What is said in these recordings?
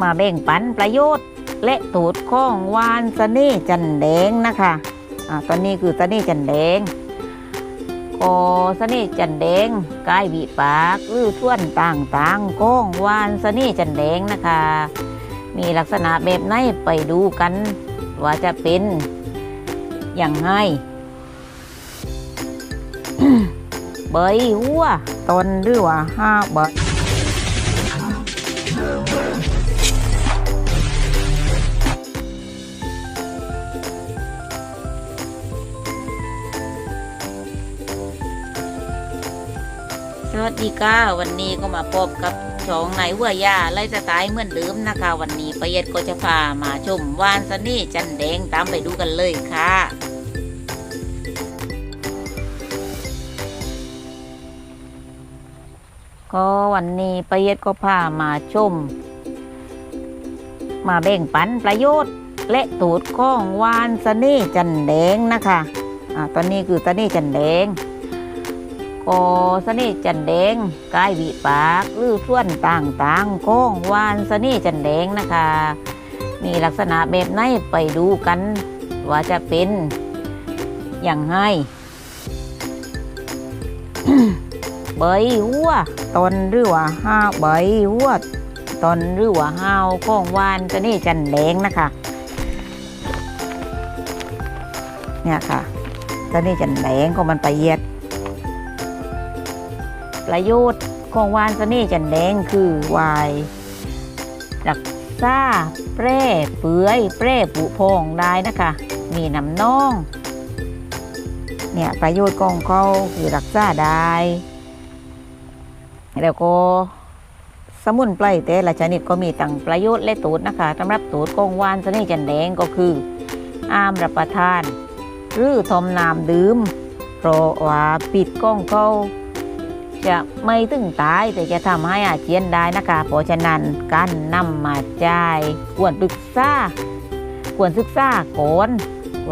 มาแบ่งปันประโยชน์ และตูดข้องวานสน่จันแดงนะคะอ่าตอนนี้คือสน่จันแดงก็สน่จันแดงกายบีปากหรือท่วนต่างๆก้องวานสน่จันแดงนะคะ มีลักษณะแบบไหนไปดูกัน ว่าจะเป็นอย่างไงเบยหัวตนหรือว่าห้าเบ ยสวัสดีค่ะวันนี้ก็มาพบกับช่องนายหัวยาไล่สไตล์เหมือนเดิมนะคะ วันนี้ประเยดก็จะพามาชมวานสนี่จันแดงตามไปดูกันเลยค่ะก็วันนี้ประเยดก็พามาชม มาแบ่งปันประโยชน์ และตูดข้องวานสนี่จันแดงนะคะอ่าตอนนี้คือสนี่จันแดง ก็สนิทจันแดงกายวิปากหรือส่วนต่างๆก้องวานสนิทจันแดงนะคะ มีลักษณะแบบไหนไปดูกัน ว่าจะเป็นอย่างไงเบหัวตนหรือว่าห้าวเบหัวตนหรือว่าห้าวก้องวานสนิทจันแดงนะคะ เนี่ยค่ะสนิทจันแดงก็มันไปเยียด ประโยชน์ของวานสนี่จันแดงคือวายรักษาแปร่เปื่อยแปร่ผุพองได้นะคะ มีน้ำน่อง เนี่ยประโยชน์ของเขาคือรักษาได้ แล้วก็สมุนไพรแต่ละชนิดก็มีต่างประโยชน์และตูดนะคะสำหรับตูดของวานสนี่จันแดงก็คืออามรับประทาน หรือทมน้ำดื่มเพราะว่าปิดกล้องเขา จะไม่ถึงตายแต่จะทำให้อาเจียนได้นะคะ เพราะฉะนั้นการนำมาจ่ายควรปรึกษาควรศึกษาก่อน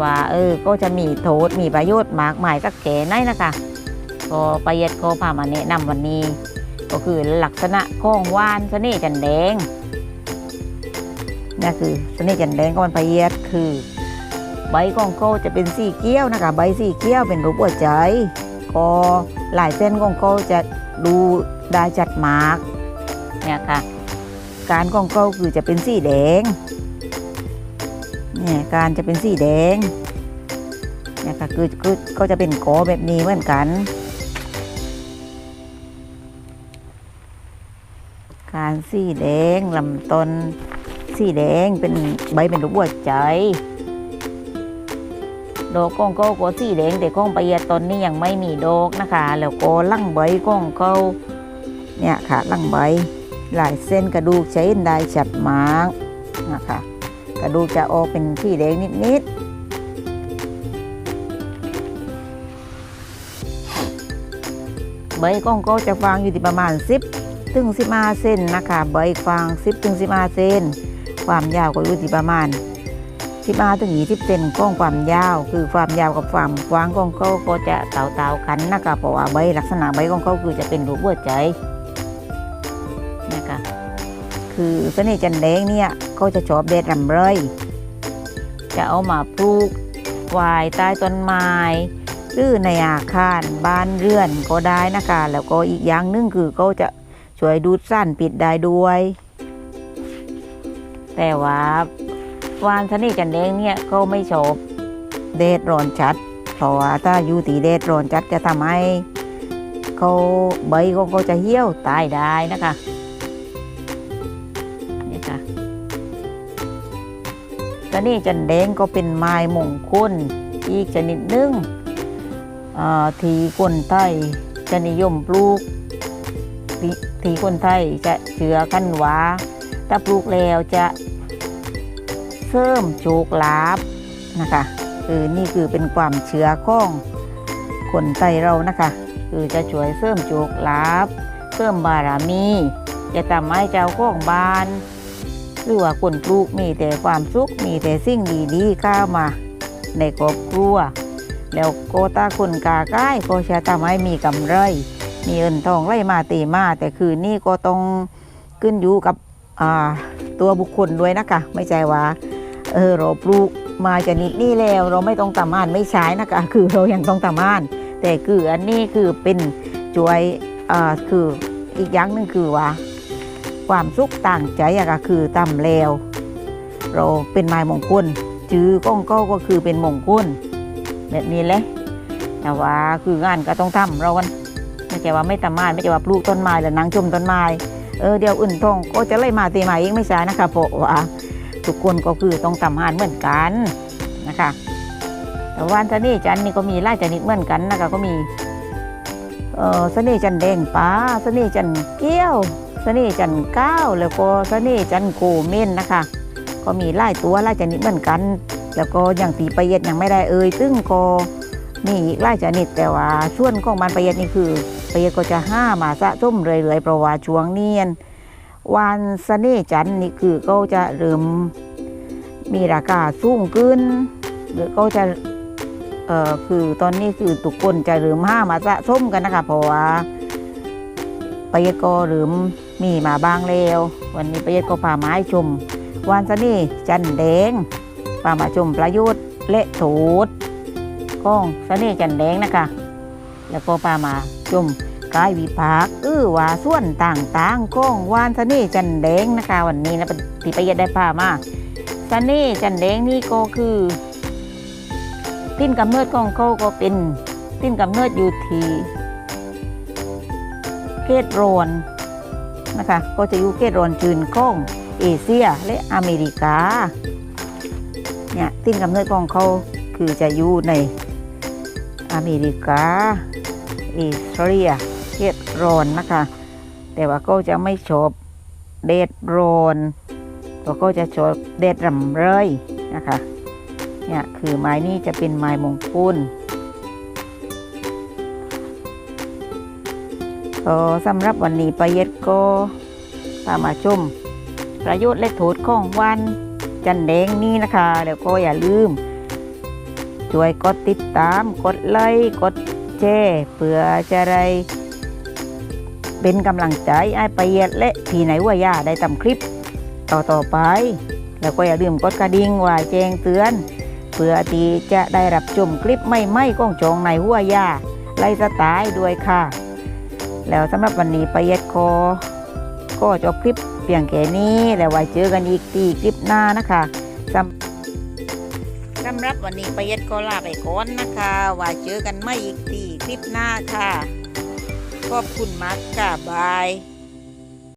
ว่าเออก็จะมีโทษมีประโยชน์มากมายสักแก่ไหนนะคะก็ประเยดก็พามาแนะนำวันนี้ ก็คือลักษณะของว่านเสน่ห์จันแดงนี่คือเสน่ห์จันแดงก็มันประเยดคือ ใบของเขาจะเป็นสีเกี้ยวนะคะ ใบสีเกี้ยวเป็นรูปหัวใจก็ หลายเส้นของเขาจะดูได้จัดมากเนี่ยค่ะ การของเขาคือจะเป็นสีแดงเนี่ยการจะเป็นสีแดงเนี่ยค่ะคือคือก็จะเป็นกอแบบนี้เหมือนกันการสีแดงลำต้นสีแดงเป็นใบเป็นรูปหัวใจ ดอกก้องเขาก็สีแดงแต่ก้องปะเยตนนี่ยังไม่มีดอกนะคะ แล้วก็ลั่งใบก้องเขาเนี่ยค่ะลั่งใบหลายเส้นกระดูกใช้ได้ชัดมากนะคะกระดูกจะออกเป็นสีแดงนิดๆใบก้องเขาจะฟางอยู่ที่ประมาณ 10 ถึง 15 เซนนะคะ ใบฟาง 10 ถึง 15 เซน ความยาวก็อยู่ที่ประมาณ สิบห้าถึงยี่สิบเซนก้องความยาว คือความยาวกับความกว้างของเขาก็จะเต่าเต่าๆกันนะคะเพราะว่าใบลักษณะใบของเขาคือจะเป็นรูปหัวใจนะคะคือเสน่ห์จันแดงเนี่ยเขาจะชอบแดดรำไรจะเอามาปลูกไว้ใต้ต้นไม้หรือในอาคารบ้านเรือนก็ได้นะคะ แล้วก็อีกอย่างหนึงคือเขาจะช่วยดูดสั้นปิดได้ด้วย แต่ว่า วานทะเลจันแดงเนี่ยเขาไม่ชอบแดดร้อนจัด เพราะว่าถ้าอยู่ตีแดดร้อนจัดจะทำให้เขาใบของเขาจะเหี่ยวตายได้นะคะนี่ค่ะทะเลจันแดงก็เป็นไม้มงคลอีกชนิดหนึ่งทีคนไทยจะนิยมปลูกที่ที่คนไทยจะเชื่อกันวาถ้าปลูกแล้วจะ เสริมโชคลาภนะคะคือนี่คือเป็นความเชื่อของคนไทยเรานะคะ คือจะช่วยเสริมโชคลาภเสริมบารมี จะทำให้เจ้าของบ้าน หรือว่าคนปลูกมีแต่ความสุขมีแต่สิ่งดีๆเข้ามา ในครอบครัว แล้วโกตาคนกาใกล้ก็จะทำให้มีกำไร มีเงินทองไหลมาตีมาแต่คือนี่ก็ต้องขึ้นอยู่กับตัวบุคคลด้วยนะคะ ไม่ใช่ว่า เออเราปลูกมาชนิดนี้แล้ว เราไม่ต้องตามานไม่ใช้นะคะคือเรายังต้องตามาน แต่คืออันนี้คือเป็นช่วยอ่าคืออีกอย่างหนึ่งคือว่า ความสุขต่างใจอะก็คือตำแล้ว เราเป็นไม้มงคลจื้อก้องก็คือเป็นมงคลแบบนี้แหละแต่ว่าคืองานก็ต้องทำเรากันไม่ใช่ว่าไม่ทำไม้ไม่ใช่ว่าปลูกต้นไม้หรือนั่งชมต้นไม้เออเดี๋ยวอื่นทองก็จะไล่มาตีมาเองไม่ใช่นะคะเพราะว่า ทุกคนก็คือต้องทำงานเหมือนกันนะคะ แต่วันเสน่ห์จันนี่ก็มีไล่ชนิดเหมือนกันนะคะก็มีเออเสน่ห์จันแดงป้าเสน่ห์จันเกี้ยวเสน่ห์จันก้าวแล้วก็เสน่ห์จันโกเม่นนะคะ ก็มีไล่ตัวไล่ชนิดเหมือนกัน แล้วก็อย่างตีประเย็ดยังไม่ได้เอ่ยซึ่งก็มีอีกไล่ชนิดแต่ว่าช่วงของมันประเย็ดนี่คือประเย็ดก็จะห้ามาสะสมเรื่อยๆเพราะว่าช่วงเนียน วันเสน่จันนี่คือก็จะเริ่มมีราคาสูงขึ้น หรือก็จะเอ่อคือตอนนี้คือทุกคนจะเริ่มห้ามาสะสมกันนะคะเพราะว่าปยก็หรือมีมาบางแล้ว วันนี้ปายก็พามาให้ชมวานสนี่จันแดงพามาชมประยุทธ์และโถดก้องสนี่จันแดงนะคะ แล้วก็พามาชม กายวิภาคอื้อว่าส่วนต่างๆก้องวานสนี่จันแดงนะคะ วันนี้นะที่ปายได้พามาสนี่จันแดงนี่ก็คือทิ้นกำเนิดของเขาก็เป็นทิ้นกำเนิดอยู่ที่เขตโรนนะคะ ก็จะอยู่เขตโรนจืนของเอเชียและอเมริกาเนี่ยทิ้นกำเนิดของเขาคือจะอยู่ในอเมริกาเอเชียเขต โรนนะคะ แต่ว่าก็จะไม่ชอบเดดโรนตัวก็จะชอบเดดรำเลยนะคะเนี่ยคือไม้นี้จะเป็นไม้มงคลก็สำหรับวันนี้ประเย็ดก็พามาชมประโยชน์และโทษของวันจันแดงนี้นะคะแล้วก็อย่าลืม ช่วยกดติดตามกดไลค์กดแชร์เพื่อจะได้ เป็นกำลังใจให้ประเย็ดและพี่ไหนว่าย่าได้ทำคลิปต่อต่อๆไป แล้วก็อย่าลืมกดกระดิ่งว่าแจ้งเตือน เพื่อที่จะได้รับชมคลิปใหม่ๆของจองในหัวย่าไล่สไตล์ด้วยค่ะ แล้วสำหรับวันนี้ประเย็ดคอก็จบคลิปเพียงแค่นี้แล้วไว้เจอกันอีกตีคลิปหน้านะคะสำสำหรับวันนี้ประเย็ดก็ลาไปก่อนนะคะไว้เจอกันไม่อีกตีคลิปหน้าค่ะ ขอบคุณมากค่ะบาย